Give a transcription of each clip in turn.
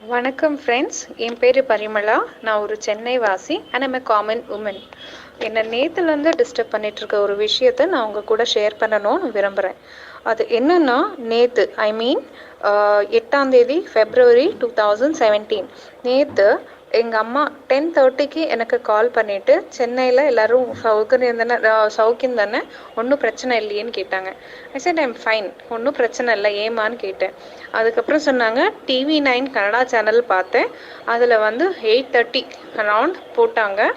வணக்கம் ஃப்ரெண்ட்ஸ் என் பேர் பரிமளா. நான் ஒரு சென்னை வாசி. And am a common woman என்னை நேற்றுலேருந்து டிஸ்டர்ப் பண்ணிகிட்ருக்க ஒரு விஷயத்த நான் உங்கள் கூட ஷேர் பண்ணணும்னு விரும்புகிறேன் அது என்னென்னா நேற்று ஐ மீன் எட்டாம் தேதி ஃபெப்ரவரி டூ தௌசண்ட் செவன்டீன் நேற்று எங்கள் அம்மா டென் தேர்ட்டிக்கு எனக்கு கால் பண்ணிவிட்டு சென்னையில் எல்லோரும் சௌகரியம் தானே சௌக்கியம் தானே ஒன்றும் பிரச்சனை இல்லையேன்னு கேட்டாங்க. ஐ சட் ஐம் ஃபைன் ஒன்றும் பிரச்சனை இல்லை. ஏமான்னு கேட்டேன். அதுக்கப்புறம் சொன்னாங்க டிவி நைன் கனடா சேனல் பார்த்தேன். அதில் வந்து எயிட் தேர்ட்டி அரவுண்ட் போட்டாங்க.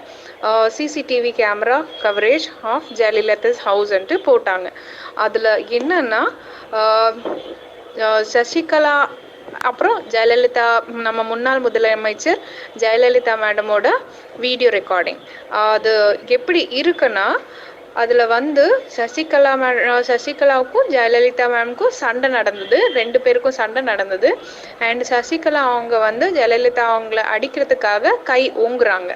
CCTV camera coverage of Jayalalithaa's ஹவுஸ்ன்ட்டு போட்டாங்க. அதில் என்னன்னா சசிகலா அப்புறம் ஜெயலலிதா நம்ம முன்னாள் முதலமைச்சர் ஜெயலலிதா மேடமோட வீடியோ ரெக்கார்டிங் அது எப்படி இருக்குன்னா அதில் வந்து சசிகலா மே சசிகலாவுக்கும் ஜெயலலிதா மேம்க்கும் சண்டை நடந்தது. ரெண்டு பேருக்கும் சண்டை நடந்தது. அண்ட் சசிகலா அவங்க வந்து ஜெயலலிதா அவங்கள அடிக்கிறதுக்காக கை ஓங்குறாங்க.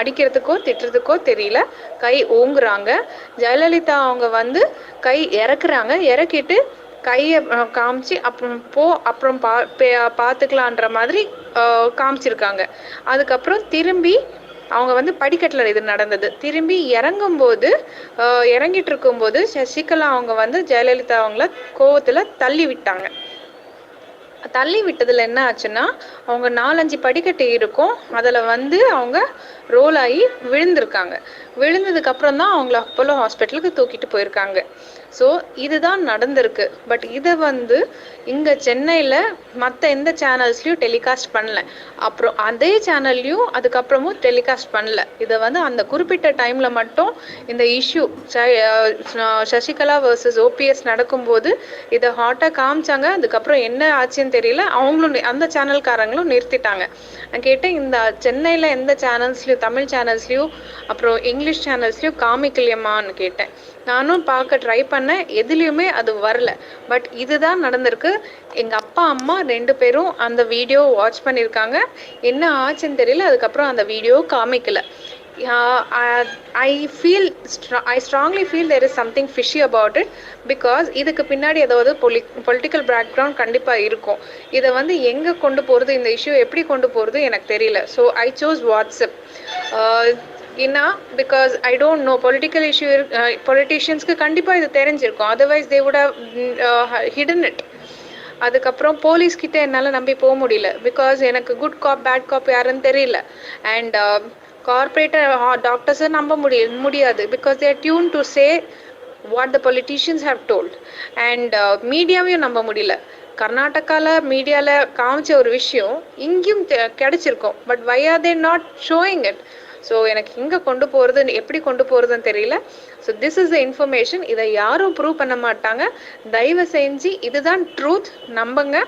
அடிக்கிறதுக்கோ திட்டுறதுக்கோ தெரியல. கை ஓங்குறாங்க. ஜெயலலிதா அவங்க வந்து கை இறக்குறாங்க. இறக்கிட்டு கையை காமிச்சு அப்புறம் போ அப்புறம் பா பே- பார்த்துக்கலான்ற மாதிரி காமிச்சிருக்காங்க. அதுக்கப்புறம் திரும்பி அவங்க வந்து படிக்கட்டில் இது நடந்தது. திரும்பி இறங்கும்போது அஹ், இறங்கிட்டு இருக்கும்போது சசிகலா அவங்க வந்து ஜெயலலிதா அவங்கள கோவத்தில் தள்ளி விட்டாங்க. தள்ளி விட்டதில் என்ன ஆச்சுன்னா அவங்க நாலஞ்சு படிக்கட்டு இருக்கும். அதில் வந்து அவங்க ரோல் ஆகி விழுந்திருக்காங்க. விழுந்ததுக்கப்புறம் தான் அவங்கள அப்போலோ ஹாஸ்பிட்டலுக்கு தூக்கிட்டு போயிருக்காங்க. ஸோ இதுதான் நடந்திருக்கு. பட் இதை வந்து இங்கே சென்னையில் மற்ற எந்த சேனல்ஸ்லையும் டெலிகாஸ்ட் பண்ணல. அப்புறம் அதே சேனல்லையும் அதுக்கப்புறமும் டெலிகாஸ்ட் பண்ணல. இதை வந்து அந்த குறிப்பிட்ட டைமில் மட்டும் இந்த இஷ்யூ சசிகலா வர்சஸ் ஓபிஎஸ் நடக்கும்போது இதை ஹாட்டாக காமிச்சாங்க. அதுக்கப்புறம் என்ன ஆச்சுன்னு தெரியல. அவங்களும் அந்த சேனல்காரங்களும் நிறுத்திட்டாங்க. நான் கேட்டேன் இந்த சென்னையில் எந்த சேனல்ஸ்லையும் தமிழ் சேனல்ஸ்லையும் அப்புறம் இங்கிலீஷ் சேனல்ஸ்லையும் காமிக்கலையம்மான்னு கேட்டேன். நானும் பார்க்க ட்ரை பண்ணேன் எதுலேயுமே அது வரல. பட் இதுதான் நடந்திருக்கு. எங்கள் அப்பா அம்மா ரெண்டு பேரும் அந்த வீடியோ வாட்ச் பண்ணியிருக்காங்க. என்ன ஆச்சுன்னு தெரியல. அதுக்கப்புறம் அந்த வீடியோ காமிக்கல. I feel I strongly feel there is something fishy about it because இதுக்கு பின்னாடி ஏதாவது பொலி பொலிட்டிக்கல் பேக்ரவுண்ட் கண்டிப்பாக இருக்கும். இதை வந்து எங்கே கொண்டு போகிறது இந்த இஷ்யூ எப்படி கொண்டு போகிறது எனக்கு தெரியல. ஸோ ஐ சோஸ் வாட்ஸ்அப் ஏன்னா because I don't know political issue பொலிட்டிஷியன்ஸ்க்கு கண்டிப்பாக இது தெரிஞ்சிருக்கும். Otherwise they would hidden it அதுக்கப்புறம் போலீஸ் கிட்ட என்னால் நம்பி போக முடியல. பிகாஸ் எனக்கு குட் காப் பேட் காப் யாருன்னு தெரியல. அண்ட் கார்பரேட்டர் டாக்டர்ஸை நம்ப முடிய முடியாது. Because they're tuned to say what the politicians have told and மீடியாவையும் நம்ப முடியல. கர்நாடகாவில் மீடியாவில் காமிச்ச ஒரு விஷயம் இங்கேயும் தெ- கிடைச்சிருக்கும். But why are they not showing it so எனக்கு எங்கே கொண்டு போகிறது எப்படி கொண்டு போகிறதுன்னு தெரியல. So this is the information இதை யாரும் ப்ரூவ் பண்ண மாட்டாங்க. தயவு செஞ்சு இதுதான் ட்ரூத் நம்புங்க.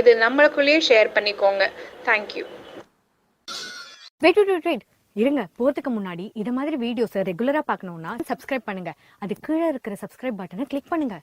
இது நம்மளுக்குள்ளேயே ஷேர் பண்ணிக்கோங்க. Thank you wait wait wait இருங்க. போகிறதுக்கு முன்னாடி இது மாதிரி வீடியோஸை ரெகுலராக பார்க்கணுன்னா சப்ஸ்கிரைப் பண்ணுங்க. அது கீழே இருக்கிற சப்ஸ்கிரைப் பட்டனை கிளிக் பண்ணுங்க.